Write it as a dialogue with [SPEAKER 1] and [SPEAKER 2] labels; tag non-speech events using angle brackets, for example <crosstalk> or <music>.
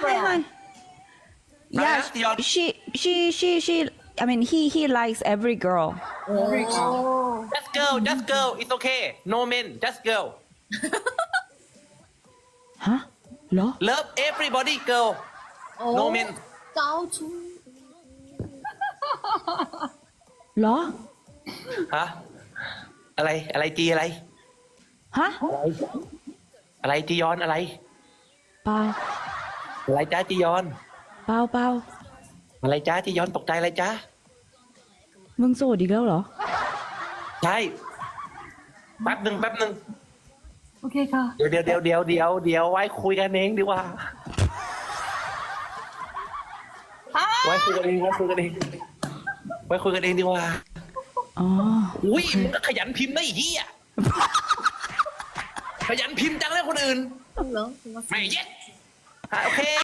[SPEAKER 1] hi hi
[SPEAKER 2] Nah,
[SPEAKER 1] yeah
[SPEAKER 2] Dion.
[SPEAKER 1] she she she she I mean he he likes every girl
[SPEAKER 2] just girl just girl it's okay no men just girl <laughs>
[SPEAKER 1] ฮะเหรอ
[SPEAKER 2] love everybody girl no men
[SPEAKER 3] เจ้าชู
[SPEAKER 1] เหรอ
[SPEAKER 2] ฮะอะไรอะไรจีอะไร
[SPEAKER 1] ฮะ
[SPEAKER 2] อะไรจียอนอะไร
[SPEAKER 1] เปล่า <laughs>
[SPEAKER 2] อะไรจ้าจียอน
[SPEAKER 1] เปล่าเปล่า
[SPEAKER 2] อะไรจ้าจียอนตกใจอะไรจ้า
[SPEAKER 1] มึงโสดอีกแล้วเหรอ
[SPEAKER 2] ใช่แป๊บหนึ่งแป๊บหนึ่ง
[SPEAKER 3] โอเคค่ะ
[SPEAKER 2] เดี๋ยวเดี๋ยวเดี๋ยวเดี๋ยวเดี๋ยวเดี๋ยวไว้คุยกันเองดีกว่าไว้คุยกันเองไว้คุยกันเองไว้คุยกันเองดีกว่า
[SPEAKER 1] อ๋อ
[SPEAKER 2] อุ้ยมึงก็ขยันพิมพ์นะไอ้เหี้ยขยันพิมพ์จังเลยคนอื่น
[SPEAKER 3] เหรอ
[SPEAKER 2] ไม่เย็ดอะโอเค